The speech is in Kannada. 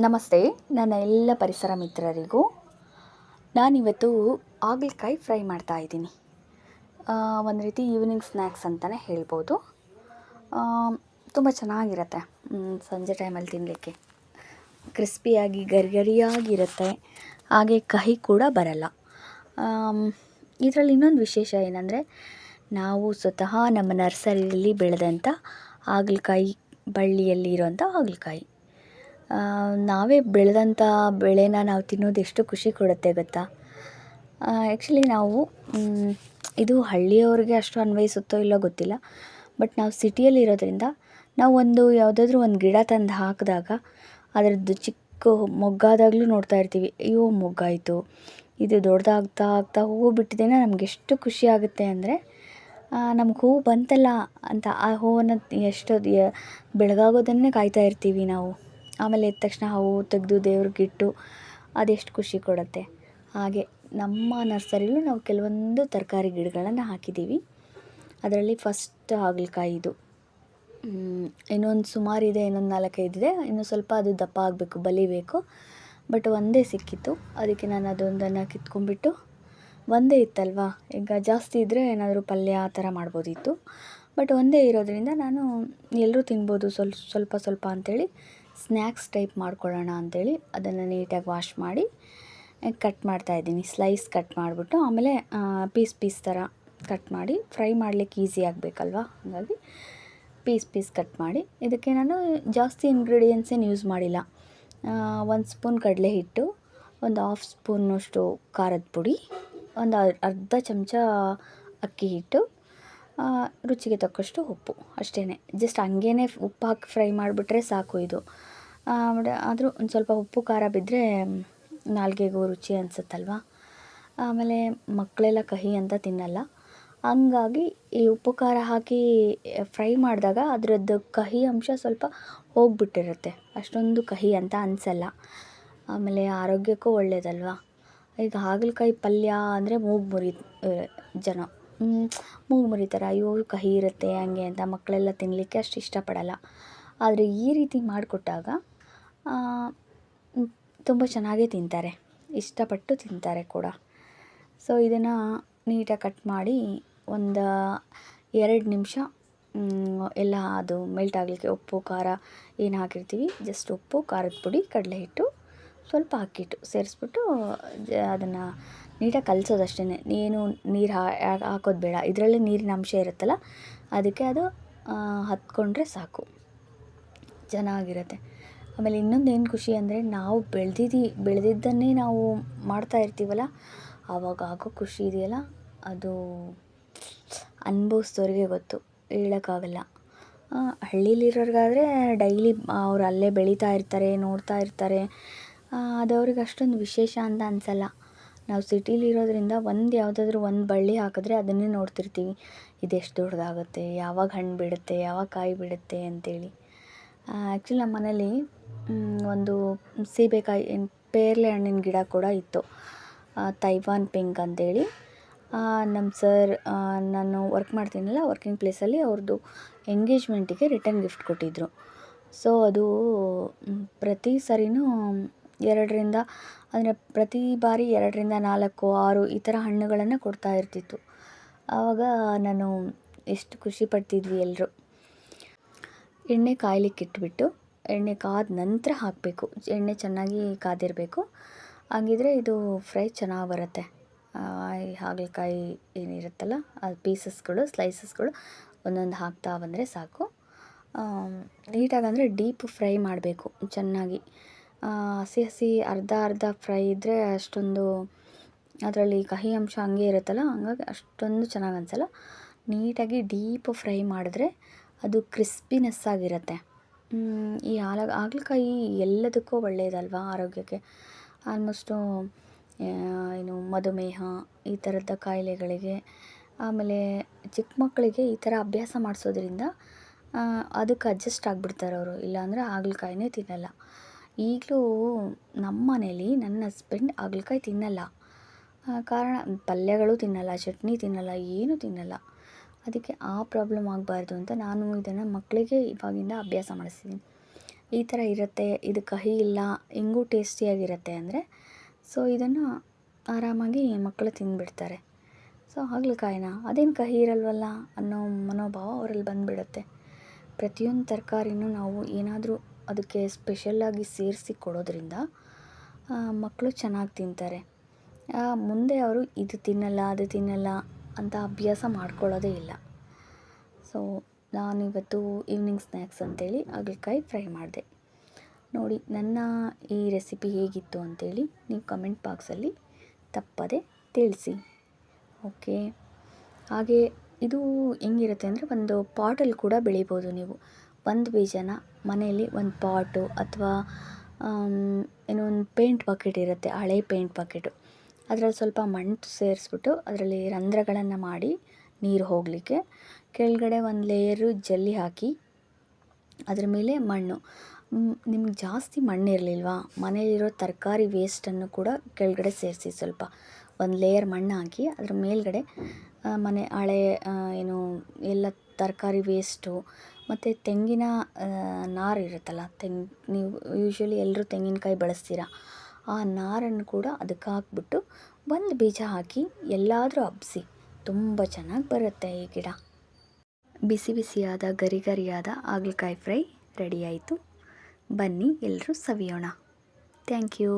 ನಮಸ್ತೆ, ನನ್ನ ಎಲ್ಲ ಪರಿಸರ ಮಿತ್ರರಿಗೂ. ನಾನಿವತ್ತು ಹಾಗಲಕಾಯಿ ಫ್ರೈ ಮಾಡ್ತಾ ಇದ್ದೀನಿ. ಒಂದು ರೀತಿ ಈವ್ನಿಂಗ್ ಸ್ನ್ಯಾಕ್ಸ್ ಅಂತಲೇ ಹೇಳ್ಬೋದು. ತುಂಬ ಚೆನ್ನಾಗಿರುತ್ತೆ. ಸಂಜೆ ಟೈಮಲ್ಲಿ ತಿನ್ನಲಿಕ್ಕೆ ಕ್ರಿಸ್ಪಿಯಾಗಿ ಗರಿಗರಿಯಾಗಿರುತ್ತೆ. ಹಾಗೆ ಕಹಿ ಕೂಡ ಬರಲ್ಲ. ಇದರಲ್ಲಿ ಇನ್ನೊಂದು ವಿಶೇಷ ಏನಂದರೆ, ನಾವು ಸ್ವತಃ ನಮ್ಮ ನರ್ಸರಿಯಲ್ಲಿ ಬೆಳೆದಂಥ ಹಾಗಲಕಾಯಿ ಬಳ್ಳಿಯಲ್ಲಿ ಇರೋಂಥ ಹಾಗಲಕಾಯಿ. ನಾವೇ ಬೆಳೆದಂಥ ಬೆಳೆನ ನಾವು ತಿನ್ನೋದು ಎಷ್ಟು ಖುಷಿ ಕೊಡುತ್ತೆ ಗೊತ್ತಾ? ಆ್ಯಕ್ಚುಲಿ ನಾವು ಇದು ಹಳ್ಳಿಯವ್ರಿಗೆ ಅಷ್ಟು ಅನ್ವಯಿಸುತ್ತೋ ಇಲ್ಲೋ ಗೊತ್ತಿಲ್ಲ. ಬಟ್ ನಾವು ಸಿಟಿಯಲ್ಲಿರೋದ್ರಿಂದ ನಾವು ಒಂದು ಯಾವುದಾದ್ರೂ ಒಂದು ಗಿಡ ತಂದು ಹಾಕಿದಾಗ ಅದರದ್ದು ಚಿಕ್ಕ ಮೊಗ್ಗಾದಾಗಲೂ ನೋಡ್ತಾ ಇರ್ತೀವಿ. ಅಯ್ಯೋ, ಮೊಗ್ಗಾಯಿತು. ಇದು ದೊಡ್ಡದಾಗ್ತಾ ಆಗ್ತಾ ಹೂವು ಬಿಟ್ಟಿದ್ದೇನೆ, ನಮ್ಗೆ ಎಷ್ಟು ಖುಷಿ ಆಗುತ್ತೆ ಅಂದರೆ ನಮ್ಗೆ ಹೂವು ಬಂತಲ್ಲ ಅಂತ ಆ ಹೂವನ್ನು ಎಷ್ಟು ಬೆಳಗಾಗೋದನ್ನೇ ಕಾಯ್ತಾ ಇರ್ತೀವಿ ನಾವು. ಆಮೇಲೆ ಎದ್ದ ತಕ್ಷಣ ಹೂವು ತೆಗೆದು ದೇವ್ರಿಗಿಟ್ಟು ಅದೆಷ್ಟು ಖುಷಿ ಕೊಡುತ್ತೆ. ಹಾಗೆ ನಮ್ಮ ನರ್ಸರಿಲೂ ನಾವು ಕೆಲವೊಂದು ತರಕಾರಿ ಗಿಡಗಳನ್ನು ಹಾಕಿದ್ದೀವಿ. ಅದರಲ್ಲಿ ಫಸ್ಟ್ ಹಾಗಲಕಾಯಿದು ಇನ್ನೊಂದು ಸುಮಾರಿದೆ ಇನ್ನೊಂದು ನಾಲ್ಕೈದಿದೆ ಇನ್ನೂ ಸ್ವಲ್ಪ ಅದು ದಪ್ಪ ಆಗಬೇಕು, ಬಲಿಬೇಕು. ಬಟ್ ಒಂದೇ ಸಿಕ್ಕಿತ್ತು. ಅದಕ್ಕೆ ನಾನು ಅದೊಂದನ್ನು ಕಿತ್ಕೊಂಡ್ಬಿಟ್ಟು ಒಂದೇ ಇತ್ತಲ್ವಾ? ಈಗ ಜಾಸ್ತಿ ಇದ್ದರೆ ಏನಾದರೂ ಪಲ್ಯ ಆ ಥರ ಮಾಡ್ಬೋದಿತ್ತು. ಬಟ್ ಒಂದೇ ಇರೋದರಿಂದ ನಾನು ಎಲ್ಲರೂ ತಿನ್ಬೋದು, ಸ್ವಲ್ಪ ಸ್ವಲ್ಪ ಸ್ವಲ್ಪ ಅಂಥೇಳಿ ಸ್ನ್ಯಾಕ್ಸ್ ಟೈಪ್ ಮಾಡ್ಕೊಳ್ಳೋಣ ಅಂಥೇಳಿ ಅದನ್ನು ನೀಟಾಗಿ ವಾಶ್ ಮಾಡಿ ಕಟ್ ಮಾಡ್ತಾಯಿದ್ದೀನಿ ಸ್ಲೈಸ್ ಕಟ್ ಮಾಡಿಬಿಟ್ಟು ಆಮೇಲೆ ಪೀಸ್ ಪೀಸ್ ಥರ ಕಟ್ ಮಾಡಿ ಫ್ರೈ ಮಾಡಲಿಕ್ಕೆ ಈಸಿ ಆಗಬೇಕಲ್ವಾ? ಹಾಗಾಗಿ ಪೀಸ್ ಪೀಸ್ ಕಟ್ ಮಾಡಿ. ಇದಕ್ಕೆ ನಾನು ಜಾಸ್ತಿ ಇಂಗ್ರೀಡಿಯೆಂಟ್ಸ್ ಏನು ಯೂಸ್ ಮಾಡಿಲ್ಲ. ಒಂದು ಸ್ಪೂನ್ ಕಡಲೆ ಹಿಟ್ಟು, ಒಂದು ಹಾಫ್ ಸ್ಪೂನಷ್ಟು ಖಾರದ ಪುಡಿ, ಒಂದು ಅರ್ಧ ಚಮಚ ಅಕ್ಕಿ ಹಿಟ್ಟು ರುಚಿಗೆ ತಕ್ಕಷ್ಟು ಉಪ್ಪು ಅಷ್ಟೇ ಜಸ್ಟ್ ಹಂಗೇ ಉಪ್ಪು ಹಾಕಿ ಫ್ರೈ ಮಾಡಿಬಿಟ್ರೆ ಸಾಕು ಇದು. ಆದರೂ ಒಂದು ಸ್ವಲ್ಪ ಉಪ್ಪು ಖಾರ ಬಿದ್ದರೆ ನಾಲ್ಗೆಗೂ ರುಚಿ ಅನಿಸುತ್ತಲ್ವಾ? ಆಮೇಲೆ ಮಕ್ಕಳೆಲ್ಲ ಕಹಿ ಅಂತ ತಿನ್ನಲ್ಲ. ಹಂಗಾಗಿ ಈ ಉಪ್ಪು ಖಾರ ಹಾಕಿ ಫ್ರೈ ಮಾಡಿದಾಗ ಅದರದ್ದು ಕಹಿ ಅಂಶ ಸ್ವಲ್ಪ ಹೋಗ್ಬಿಟ್ಟಿರುತ್ತೆ. ಅಷ್ಟೊಂದು ಕಹಿ ಅಂತ ಅನಿಸಲ್ಲ. ಆಮೇಲೆ ಆರೋಗ್ಯಕ್ಕೂ ಒಳ್ಳೆಯದಲ್ವಾ ಈಗ ಹಾಗಲಕಾಯಿ ಪಲ್ಯ ಅಂದರೆ ಮೂಗು ಮುರಿ ಜನ. ಮೂಗು ಮುರಿತಾರೆ, ಅಯ್ಯೋ ಕಹಿ ಇರುತ್ತೆ ಹಂಗೆ ಅಂತ ಮಕ್ಕಳೆಲ್ಲ ತಿನ್ನಲಿಕ್ಕೆ ಅಷ್ಟು ಇಷ್ಟಪಡಲ್ಲ. ಆದರೆ ಈ ರೀತಿ ಮಾಡಿಕೊಟ್ಟಾಗ ತುಂಬ ಚೆನ್ನಾಗೇ ತಿಂತಾರೆ. ಇಷ್ಟಪಟ್ಟು ತಿಂತಾರೆ ಕೂಡ. ಸೊ ಇದನ್ನು ನೀಟಾಗಿ ಕಟ್ ಮಾಡಿ ಒಂದು ಎರಡು ನಿಮಿಷ ಎಲ್ಲ ಅದು ಮೆಲ್ಟ್ ಆಗಲಿಕ್ಕೆ ಉಪ್ಪು, ಖಾರ ಏನು ಹಾಕಿರ್ತೀವಿ ಜಸ್ಟ್ ಉಪ್ಪು, ಖಾರದ ಪುಡಿ, ಕಡಲೆ ಹಿಟ್ಟು ಸ್ವಲ್ಪ ಅಕ್ಕಿಟ್ಟು ಸೇರಿಸ್ಬಿಟ್ಟು ಅದನ್ನು ನೀಟಾಗಿ ಕಲಸೋದು ಅಷ್ಟೇ ನೀನು ನೀರು ಹಾಕೋದು ಬೇಡ. ಇದರಲ್ಲೇ ನೀರಿನ ಅಂಶ ಇರುತ್ತಲ್ಲ, ಅದಕ್ಕೆ ಅದು ಹತ್ಕೊಂಡ್ರೆ ಸಾಕು. ಚೆನ್ನಾಗಿರುತ್ತೆ. ಆಮೇಲೆ ಇನ್ನೊಂದು ಏನು ಖುಷಿ ಅಂದರೆ, ನಾವು ಬೆಳೆದಿದ್ದು ಬೆಳೆದಿದ್ದನ್ನೇ ನಾವು ಮಾಡ್ತಾ ಇರ್ತೀವಲ್ಲ ಆವಾಗ ಆಗೋ ಖುಷಿ ಇದೆಯಲ್ಲ, ಅದು ಅನುಭವಿಸ್ದವ್ರಿಗೆ ಗೊತ್ತು. ಹೇಳೋಕ್ಕಾಗಲ್ಲ. ಹಳ್ಳೀಲಿರೋರ್ಗಾದರೆ ಡೈಲಿ ಅವ್ರು ಅಲ್ಲೇ ಬೆಳೀತಾ ಇರ್ತಾರೆ, ನೋಡ್ತಾ ಇರ್ತಾರೆ. ಅದು ಅವ್ರಿಗೆ ಅಷ್ಟೊಂದು ವಿಶೇಷ ಅಂತ ಅನಿಸಲ್ಲ. ನಾವು ಸಿಟೀಲಿರೋದ್ರಿಂದ ಒಂದು ಯಾವುದಾದ್ರೂ ಒಂದು ಬಳ್ಳಿ ಹಾಕಿದ್ರೆ ಅದನ್ನೇ ನೋಡ್ತಿರ್ತೀವಿ. ಇದೆಷ್ಟು ದೊಡ್ಡದಾಗುತ್ತೆ, ಯಾವಾಗ ಹಣ್ಣು ಬಿಡುತ್ತೆ, ಯಾವಾಗ ಕಾಯಿ ಬಿಡುತ್ತೆ ಅಂತೇಳಿ. ಆ್ಯಕ್ಚುಲಿ ನಮ್ಮ ಮನೇಲಿ ಒಂದು ಸೀಬೆಕಾಯಿ ಪೇರ್ಲೆ ಹಣ್ಣಿನ ಗಿಡ ಕೂಡ ಇತ್ತು. ತೈವಾನ್ ಪಿಂಕ್ ಅಂತೇಳಿ. ನಮ್ಮ ಸರ್ ನಾನು ವರ್ಕ್ ಮಾಡ್ತೀನಲ್ಲ ವರ್ಕಿಂಗ್ ಪ್ಲೇಸಲ್ಲಿ ಅವ್ರದ್ದು ಎಂಗೇಜ್ಮೆಂಟಿಗೆ ರಿಟರ್ನ್ ಗಿಫ್ಟ್ ಕೊಟ್ಟಿದ್ದರು ಸೊ ಅದು ಪ್ರತಿ ಸರಿನೂ ಎರಡರಿಂದ, ಅಂದರೆ ಪ್ರತಿ ಬಾರಿ ಎರಡರಿಂದ ನಾಲ್ಕು, ಆರು ಈ ಥರ ಹಣ್ಣುಗಳನ್ನು ಕೊಡ್ತಾ ಇರ್ತಿತ್ತು. ಆವಾಗ ನಾನು ಎಷ್ಟು ಖುಷಿ ಪಡ್ತಿದ್ವಿ ಎಲ್ಲರೂ ಎಣ್ಣೆ ಕಾಯ್ಲಿಕ್ಕೆ ಇಟ್ಬಿಟ್ಟು, ಎಣ್ಣೆ ಕಾದ ನಂತರ ಹಾಕಬೇಕು. ಎಣ್ಣೆ ಚೆನ್ನಾಗಿ ಕಾದಿರಬೇಕು. ಹಾಗಿದ್ರೆ ಇದು ಫ್ರೈ ಚೆನ್ನಾಗಿ ಬರುತ್ತೆ. ಹಾಗಲಕಾಯಿ ಏನಿರುತ್ತಲ್ಲ, ಅದು ಪೀಸಸ್ಗಳು, ಸ್ಲೈಸಸ್ಗಳು ಒಂದೊಂದು ಹಾಕ್ತಾ ಬಂದರೆ ಸಾಕು. ನೀಟಾಗಿ ಅಂದರೆ ಡೀಪ್ ಫ್ರೈ ಮಾಡಬೇಕು, ಚೆನ್ನಾಗಿ. ಹಸಿ ಹಸಿ ಅರ್ಧ ಅರ್ಧ ಫ್ರೈ ಇದ್ದರೆ ಅಷ್ಟೊಂದು ಅದರಲ್ಲಿ ಕಹಿ ಅಂಶ ಹಂಗೆ ಇರುತ್ತಲ್ಲ, ಹಂಗಾಗಿ ಅಷ್ಟೊಂದು ಚೆನ್ನಾಗಿ ಅನಿಸಲ್ಲ. ನೀಟಾಗಿ ಡೀಪ್ ಫ್ರೈ ಮಾಡಿದ್ರೆ ಅದು ಕ್ರಿಸ್ಪಿನೆಸ್ ಆಗಿರುತ್ತೆ. ಈ ಹಾಲ ಹಾಗಲಕಾಯಿ ಎಲ್ಲದಕ್ಕೂ ಒಳ್ಳೆಯದಲ್ವಾ ಆರೋಗ್ಯಕ್ಕೆ? ಆಲ್ಮೋಸ್ಟು ಏನು ಮಧುಮೇಹ, ಈ ಥರದ ಕಾಯಿಲೆಗಳಿಗೆ, ಆಮೇಲೆ ಚಿಕ್ಕ ಮಕ್ಕಳಿಗೆ ಈ ಥರ ಅಭ್ಯಾಸ ಮಾಡಿಸೋದ್ರಿಂದ ಅದಕ್ಕೆ ಅಡ್ಜಸ್ಟ್ ಆಗಿಬಿಡ್ತಾರೆ ಅವರು ಇಲ್ಲಾಂದರೆ ಹಾಗಲಕಾಯಿನೇ ತಿನ್ನಲ್ಲ. ಈಗಲೂ ನಮ್ಮ ಮನೇಲಿ ನನ್ನ ಹಸ್ಬೆಂಡ್ ಹಾಗಲಕಾಯಿ ತಿನ್ನಲ್ಲ. ಕಾರಣ ಪಲ್ಯಗಳು ತಿನ್ನಲ್ಲ, ಚಟ್ನಿ ತಿನ್ನಲ್ಲ, ಏನೂ ತಿನ್ನಲ್ಲ. ಅದಕ್ಕೆ ಆ ಪ್ರಾಬ್ಲಮ್ ಆಗಬಾರ್ದು ಅಂತ ನಾನು ಇದನ್ನು ಮಕ್ಕಳಿಗೆ ಇವಾಗಿಂದ ಅಭ್ಯಾಸ ಮಾಡಿಸ್ತೀನಿ. ಈ ಥರ ಇರುತ್ತೆ, ಇದು ಕಹಿ ಇಲ್ಲ, ಹೆಂಗೂ ಟೇಸ್ಟಿಯಾಗಿರುತ್ತೆ ಅಂದರೆ ಸೊ ಇದನ್ನು ಆರಾಮಾಗಿ ಮಕ್ಕಳು ತಿಂದುಬಿಡ್ತಾರೆ. ಸೊ ಹಾಗಲಕಾಯಿನ, ಅದೇನು ಕಹಿ ಇರಲ್ವಲ್ಲ ಅನ್ನೋ ಮನೋಭಾವ ಅವರಲ್ಲಿ ಬಂದುಬಿಡುತ್ತೆ. ಪ್ರತಿಯೊಂದು ತರಕಾರಿನೂ ನಾವು ಏನಾದರೂ ಅದಕ್ಕೆ ಸ್ಪೆಷಲ್ಲಾಗಿ ಸೇರಿಸಿ ಕೊಡೋದ್ರಿಂದ ಮಕ್ಕಳು ಚೆನ್ನಾಗಿ ತಿಂತಾರೆ. ಮುಂದೆ ಅವರು ಇದು ತಿನ್ನಲ್ಲ, ಅದು ತಿನ್ನಲ್ಲ ಅಂತ ಅಭ್ಯಾಸ ಮಾಡ್ಕೊಳ್ಳೋದೇ ಇಲ್ಲ. ಸೊ ನಾನಿವತ್ತು ಈವ್ನಿಂಗ್ ಸ್ನ್ಯಾಕ್ಸ್ ಅಂತೇಳಿ ಹಾಗಲಕಾಯಿ ಫ್ರೈ ಮಾಡಿದೆ. ನೋಡಿ, ನನ್ನ ಈ ರೆಸಿಪಿ ಹೇಗಿತ್ತು ಅಂತೇಳಿ ನೀವು ಕಮೆಂಟ್ ಬಾಕ್ಸಲ್ಲಿ ತಪ್ಪದೆ ತಿಳಿಸಿ. ಓಕೆ ಹಾಗೆ ಇದು ಹೆಂಗಿರುತ್ತೆ ಅಂದರೆ ಒಂದು ಪಾಟಲ್ಲಿ ಕೂಡ ಬೆಳಿಬೋದು ನೀವು. ಒಂದು ಬೀಜನ ಮನೆಯಲ್ಲಿ ಒಂದು ಪಾಟು ಅಥವಾ ಏನೋ ಒಂದು ಪೇಂಟ್ ಬಕೆಟ್ ಇರುತ್ತೆ, ಹಳೆ ಪೇಂಟ್ ಬಕೆಟು ಅದರಲ್ಲಿ ಸ್ವಲ್ಪ ಮಣ್ಣು ಸೇರಿಸ್ಬಿಟ್ಟು ಅದರಲ್ಲಿ ರಂಧ್ರಗಳನ್ನು ಮಾಡಿ ನೀರು ಹೋಗಲಿಕ್ಕೆ. ಕೆಳಗಡೆ ಒಂದು ಲೇಯರು ಜಲ್ಲಿ ಹಾಕಿ ಅದ್ರ ಮೇಲೆ ಮಣ್ಣು. ನಿಮ್ಗೆ ಜಾಸ್ತಿ ಮಣ್ಣು ಇರಲಿಲ್ವಾ? ಮನೆಯಲ್ಲಿರೋ ತರಕಾರಿ ವೇಸ್ಟನ್ನು ಕೂಡ ಕೆಳಗಡೆ ಸೇರಿಸಿ ಸ್ವಲ್ಪ ಒಂದು ಲೇಯರ್ ಮಣ್ಣು ಹಾಕಿ ಅದ್ರ ಮೇಲ್ಗಡೆ ಮನೆ ಹಳೆ ಏನು ಎಲ್ಲ ತರಕಾರಿ ವೇಸ್ಟು ಮತ್ತು ತೆಂಗಿನ ನಾರು ಇರುತ್ತಲ್ಲ, ತೆಂಗ್, ನೀವು ಯೂಶ್ವಲಿ ಎಲ್ಲರೂ ತೆಂಗಿನಕಾಯಿ ಬಳಸ್ತೀರ, ಆ ನಾರನ್ನು ಕೂಡ ಅದಕ್ಕೆ ಹಾಕ್ಬಿಟ್ಟು ಒಂದು ಬೀಜ ಹಾಕಿ ಎಲ್ಲಾದರೂ ಅಬ್ಸಿ ತುಂಬ ಚೆನ್ನಾಗಿ ಬರುತ್ತೆ ಈ ಗಿಡ. ಬಿಸಿ ಬಿಸಿಯಾದ, ಗರಿ ಗರಿಯಾದ ಹಾಗಲಕಾಯಿ ಫ್ರೈ ರೆಡಿ ಆಯಿತು. ಬನ್ನಿ ಎಲ್ಲರೂ ಸವಿಯೋಣ. Thank you.